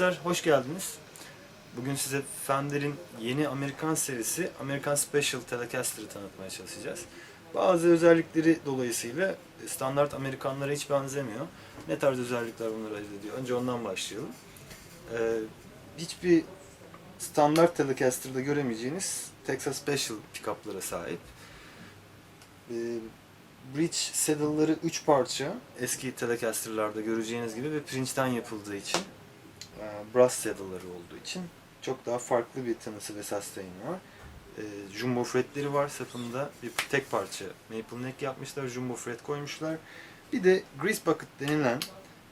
arkadaşlar, hoş geldiniz. Bugün size Fender'in yeni Amerikan serisi American Special Telecaster'ı tanıtmaya çalışacağız. Bazı özellikleri dolayısıyla standart Amerikanlara hiç benzemiyor. Ne tarz özellikler bunları ayırt ediyor? Önce ondan başlayalım. Ee, hiçbir standart Telecaster'da göremeyeceğiniz Texas Special pickup'lara sahip. Ee, bridge saddle'ları 3 parça eski Telecaster'larda göreceğiniz gibi ve pirinçten yapıldığı için brass saddle'ları olduğu için çok daha farklı bir tınısı ve sustain var. E, jumbo fretleri var sapında. Bir tek parça maple neck yapmışlar. Jumbo fret koymuşlar. Bir de grease bucket denilen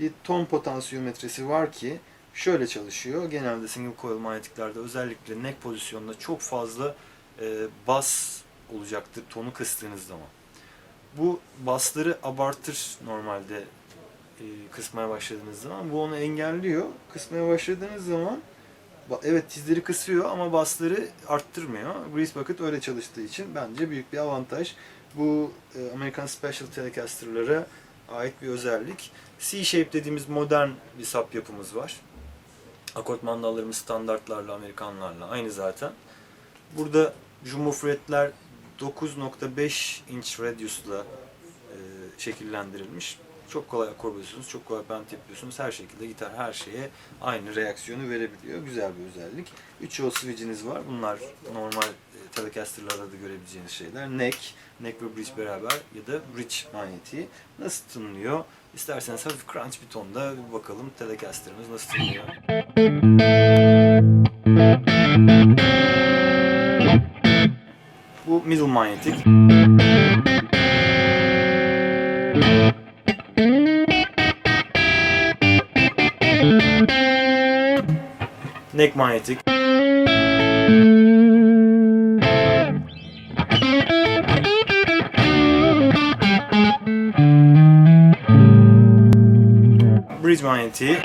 bir ton potansiyometresi var ki şöyle çalışıyor. Genelde single coil manyetiklerde özellikle neck pozisyonunda çok fazla e, bas olacaktır tonu kıstığınız zaman. Bu basları abartır normalde e, kısmaya başladığınız zaman. Bu onu engelliyor. Kısmaya başladığınız zaman evet tizleri kısıyor ama basları arttırmıyor. Grease Bucket öyle çalıştığı için bence büyük bir avantaj. Bu e, American Special Telecaster'lara ait bir özellik. C-shape dediğimiz modern bir sap yapımız var. Akort mandallarımız standartlarla, Amerikanlarla aynı zaten. Burada jumbo fretler 9.5 inç radius'la e, şekillendirilmiş. Çok kolay akor basıyorsunuz, çok kolay bend yapıyorsunuz. Her şekilde gitar her şeye aynı reaksiyonu verebiliyor. Güzel bir özellik. 3 yol switch'iniz var. Bunlar normal e, Telecaster'larda da görebileceğiniz şeyler. Neck, neck ve bridge beraber ya da bridge manyetiği. Nasıl tınlıyor? İsterseniz hafif crunch bir tonda bir bakalım Telecaster'ımız nasıl tınlıyor. Bu middle manyetik. Neck manyetik. Bridge manyetiği.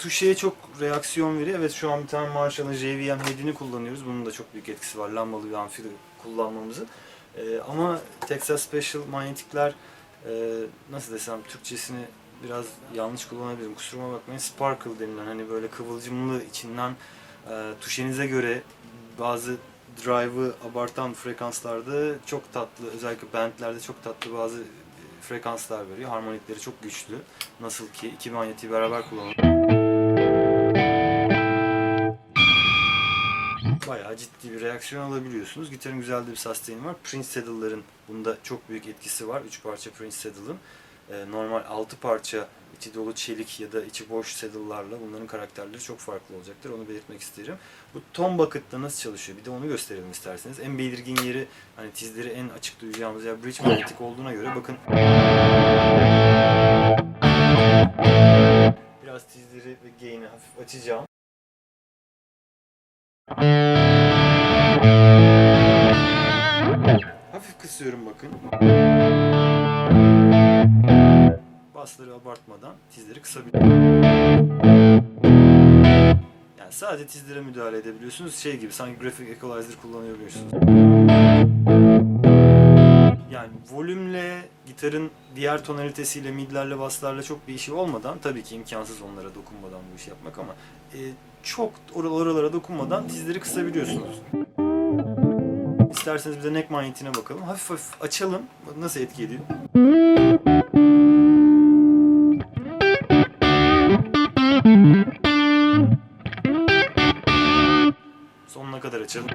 Tuşeye çok reaksiyon veriyor. Evet şu an bir tane Marshall'ın JVM head'ini kullanıyoruz. Bunun da çok büyük etkisi var lambalı bir amfi kullanmamızın. Ee, ama Texas Special manyetikler e, nasıl desem Türkçesini biraz yanlış kullanabilirim. Kusuruma bakmayın. Sparkle denilen hani böyle kıvılcımlı içinden e, tuşenize göre bazı drive'ı abartan frekanslarda çok tatlı özellikle bandlerde çok tatlı bazı e, frekanslar veriyor. Harmonikleri çok güçlü. Nasıl ki iki manyetiği beraber kullanalım. Ciddi bir reaksiyon alabiliyorsunuz. Gitarın güzel bir sustain var. Prince Saddle'ların bunda çok büyük etkisi var. 3 parça Prince Saddle'ın. Ee, normal 6 parça içi dolu çelik ya da içi boş saddle'larla bunların karakterleri çok farklı olacaktır. Onu belirtmek isterim. Bu Tom Bucket'ta nasıl çalışıyor? Bir de onu gösterelim isterseniz. En belirgin yeri hani tizleri en açık duyacağımız yer bridge magnetic olduğuna göre bakın Biraz tizleri ve gain'i hafif açacağım. Hafif kısıyorum bakın. Basları abartmadan tizleri kısabiliyorum. Yani sadece tizlere müdahale edebiliyorsunuz. Şey gibi sanki graphic equalizer kullanıyormuşsunuz yani volümle, gitarın diğer tonalitesiyle, midlerle, baslarla çok bir işi olmadan tabii ki imkansız onlara dokunmadan bu işi yapmak ama e, çok or oralara dokunmadan tizleri kısabiliyorsunuz. İsterseniz bize neck manyetine bakalım. Hafif hafif açalım. Nasıl etki ediyor? Sonuna kadar açalım.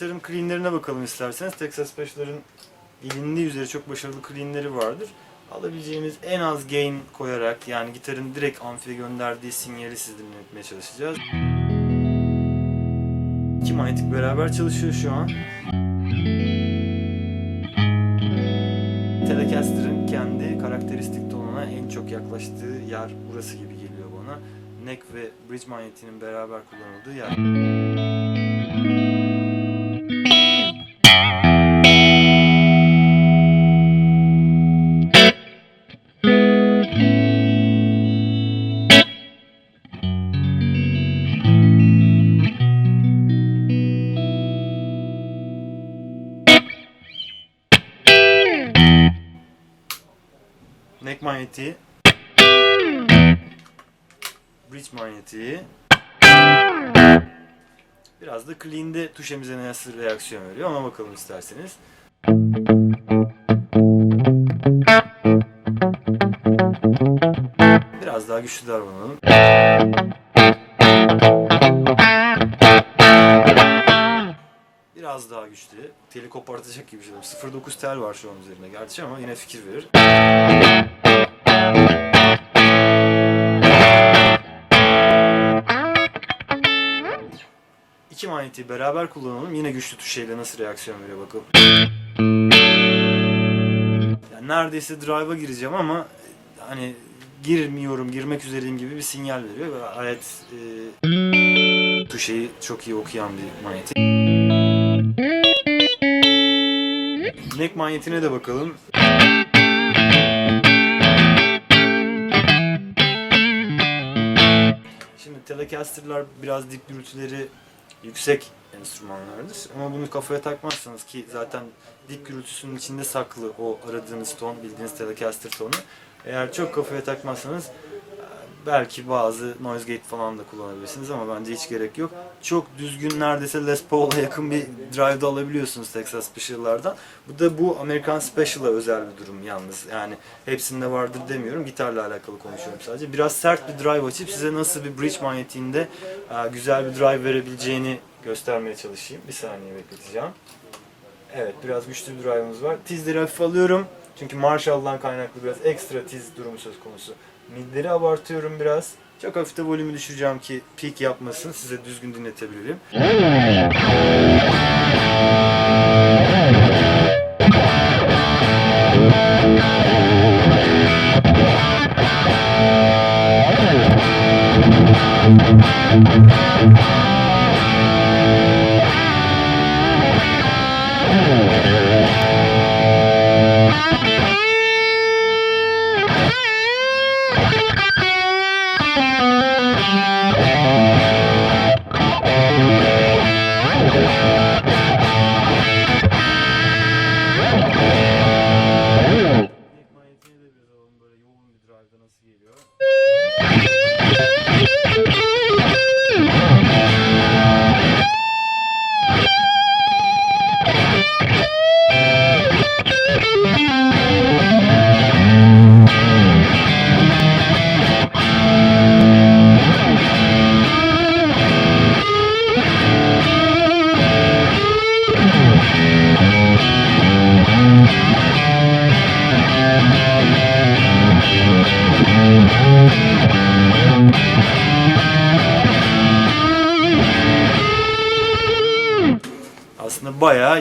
Gitarın cleanlerine bakalım isterseniz. Texas Special'ların bilindiği üzere çok başarılı cleanleri vardır. Alabileceğimiz en az gain koyarak yani gitarın direkt amfiye gönderdiği sinyali siz dinletmeye çalışacağız. İki manyetik beraber çalışıyor şu an. Telecaster'ın kendi karakteristik tonuna en çok yaklaştığı yer burası gibi geliyor bana. Neck ve bridge manyetiğinin beraber kullanıldığı yer. Neck manyetiği. Bridge manyetiği. Biraz da clean'de tuşemize nasıl reaksiyon veriyor ona bakalım isterseniz. Biraz daha güçlü davranalım. Biraz daha güçlü. Teli kopartacak gibi bir şey. 0.9 tel var şu an üzerinde gerçi ama yine fikir verir. İki manyetiği beraber kullanalım. Yine güçlü tuşuyla nasıl reaksiyon veriyor bakalım. Yani neredeyse drive'a gireceğim ama hani girmiyorum, girmek üzereyim gibi bir sinyal veriyor. Ve e, tuşeyi çok iyi okuyan bir manyetik. Neck manyetine de bakalım. Telecaster'lar biraz dip gürültüleri yüksek enstrümanlardır. Ama bunu kafaya takmazsanız ki zaten dip gürültüsünün içinde saklı o aradığınız ton, bildiğiniz Telecaster tonu. Eğer çok kafaya takmazsanız belki bazı noise gate falan da kullanabilirsiniz ama bence hiç gerek yok. Çok düzgün neredeyse Les Paul'a yakın bir drive'da alabiliyorsunuz Texas Special'lardan. Bu da bu American Special'a özel bir durum yalnız. Yani hepsinde vardır demiyorum. Gitarla alakalı konuşuyorum sadece. Biraz sert bir drive açıp size nasıl bir bridge manyetiğinde e, güzel bir drive verebileceğini göstermeye çalışayım. Bir saniye bekleteceğim. Evet biraz güçlü bir drive'ımız var. Tizleri hafif alıyorum. Çünkü Marshall'dan kaynaklı biraz ekstra tiz durumu söz konusu. Midleri abartıyorum biraz. Çok hafif de volümü düşüreceğim ki peak yapmasın. Size düzgün dinletebilirim.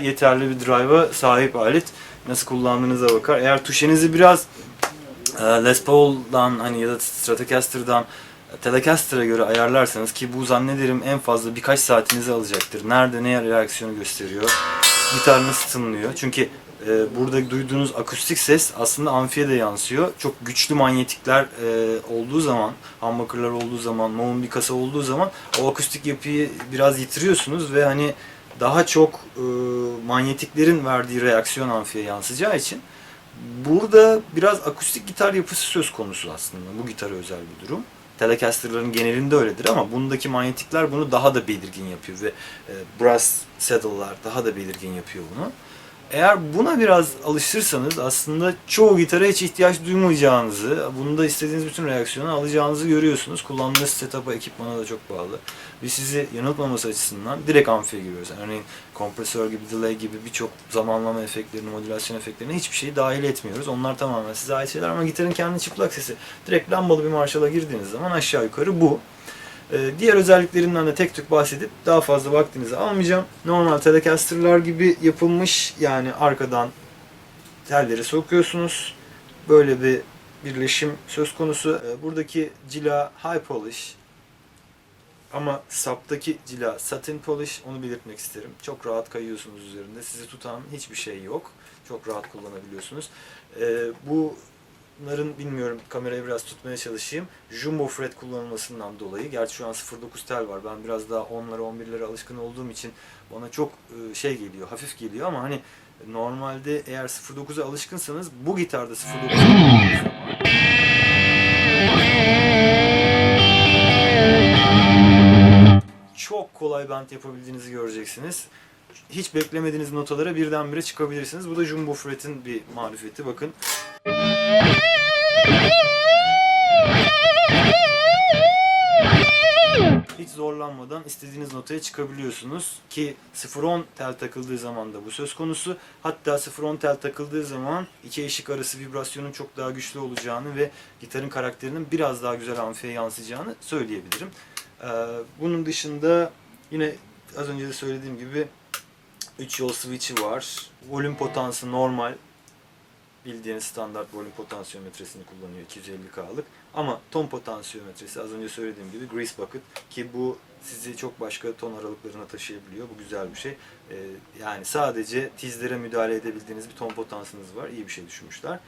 Yeterli bir drive'a sahip alet. Nasıl kullandığınıza bakar. Eğer tuşenizi biraz e, Les Paul'dan hani ya da Stratocaster'dan Telecaster'a göre ayarlarsanız ki bu zannederim en fazla birkaç saatinizi alacaktır. Nerede ne reaksiyonu gösteriyor, gitar nasıl tınlıyor. Çünkü e, burada duyduğunuz akustik ses aslında amfiye de yansıyor. Çok güçlü manyetikler e, olduğu zaman, humbucker'lar olduğu zaman, Moon bir kasa olduğu zaman o akustik yapıyı biraz yitiriyorsunuz ve hani daha çok e, manyetiklerin verdiği reaksiyon amfiye yansıyacağı için burada biraz akustik gitar yapısı söz konusu aslında. Bu gitara özel bir durum. Telecaster'ların genelinde öyledir ama bundaki manyetikler bunu daha da belirgin yapıyor ve e, brass saddle'lar daha da belirgin yapıyor bunu. Eğer buna biraz alışırsanız aslında çoğu gitara hiç ihtiyaç duymayacağınızı, bunda istediğiniz bütün reaksiyonu alacağınızı görüyorsunuz. Kullandığınız setup'a, ekipmana da çok bağlı. Ve sizi yanıltmaması açısından direkt amfiye giriyoruz. Örneğin kompresör gibi, delay gibi birçok zamanlama efektlerini, modülasyon efektlerini hiçbir şeyi dahil etmiyoruz. Onlar tamamen size ait şeyler ama gitarın kendi çıplak sesi. Direkt lambalı bir marşala girdiğiniz zaman aşağı yukarı bu. Ee, diğer özelliklerinden de tek tük bahsedip daha fazla vaktinizi almayacağım. Normal Telecaster'lar gibi yapılmış yani arkadan telleri sokuyorsunuz. Böyle bir birleşim söz konusu. Ee, Buradaki cila high polish ama saptaki cila satin polish onu belirtmek isterim. Çok rahat kayıyorsunuz üzerinde. Sizi tutan hiçbir şey yok. Çok rahat kullanabiliyorsunuz. Ee, bu Bunların bilmiyorum kamerayı biraz tutmaya çalışayım. Jumbo fret kullanılmasından dolayı. Gerçi şu an 0.9 tel var. Ben biraz daha 10'lara 11'lere alışkın olduğum için bana çok e, şey geliyor, hafif geliyor ama hani normalde eğer 0.9'a alışkınsanız bu gitarda 0.9 çok kolay band yapabildiğinizi göreceksiniz. Hiç beklemediğiniz notalara birdenbire çıkabilirsiniz. Bu da Jumbo Fret'in bir marifeti. Bakın. Hiç zorlanmadan istediğiniz notaya çıkabiliyorsunuz ki 0-10 tel takıldığı zaman da bu söz konusu. Hatta 0-10 tel takıldığı zaman iki eşik arası vibrasyonun çok daha güçlü olacağını ve gitarın karakterinin biraz daha güzel amfiye yansıyacağını söyleyebilirim. Ee, bunun dışında yine az önce de söylediğim gibi 3 yol switch'i var. Volüm potansı normal bildiğiniz standart volüm potansiyometresini kullanıyor 250K'lık. Ama ton potansiyometresi az önce söylediğim gibi grease bucket ki bu sizi çok başka ton aralıklarına taşıyabiliyor. Bu güzel bir şey. Ee, yani sadece tizlere müdahale edebildiğiniz bir ton potansınız var. İyi bir şey düşünmüşler.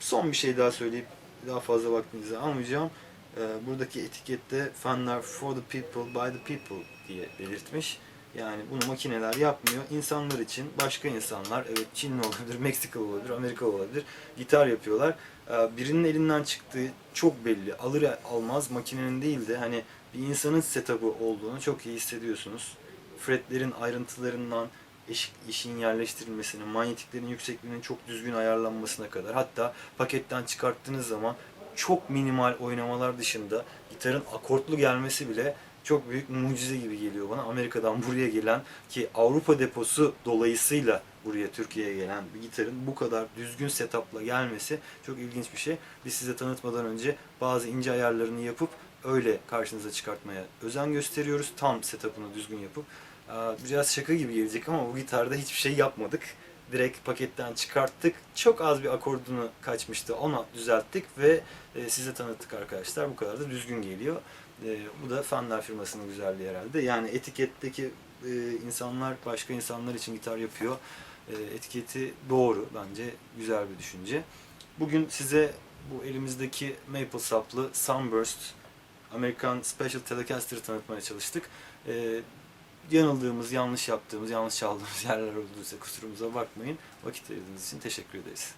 Son bir şey daha söyleyip daha fazla vaktinizi almayacağım. Ee, buradaki etikette fanlar for the people by the people diye belirtmiş. Yani bunu makineler yapmıyor. İnsanlar için başka insanlar, evet Çinli olabilir, Meksikalı olabilir, Amerikalı olabilir, gitar yapıyorlar. Ee, Birinin elinden çıktığı çok belli. Alır almaz makinenin değil de hani bir insanın setup'ı olduğunu çok iyi hissediyorsunuz. Fretlerin ayrıntılarından işin yerleştirilmesine, manyetiklerin yüksekliğinin çok düzgün ayarlanmasına kadar hatta paketten çıkarttığınız zaman çok minimal oynamalar dışında gitarın akortlu gelmesi bile çok büyük mucize gibi geliyor bana. Amerika'dan buraya gelen ki Avrupa deposu dolayısıyla buraya Türkiye'ye gelen bir gitarın bu kadar düzgün setupla gelmesi çok ilginç bir şey. Biz size tanıtmadan önce bazı ince ayarlarını yapıp öyle karşınıza çıkartmaya özen gösteriyoruz. Tam setup'ını düzgün yapıp. Biraz şaka gibi gelecek ama bu gitarda hiçbir şey yapmadık. Direkt paketten çıkarttık. Çok az bir akordunu kaçmıştı. Onu düzelttik ve e, size tanıttık arkadaşlar. Bu kadar da düzgün geliyor. E, bu da Fender firmasının güzelliği herhalde. Yani etiketteki e, insanlar başka insanlar için gitar yapıyor. Etiketi doğru bence. Güzel bir düşünce. Bugün size bu elimizdeki Maple saplı Sunburst Amerikan Special Telecaster'ı tanıtmaya çalıştık. Yanıldığımız, yanlış yaptığımız, yanlış çaldığımız yerler olduysa kusurumuza bakmayın. Vakit ayırdığınız için teşekkür ederiz.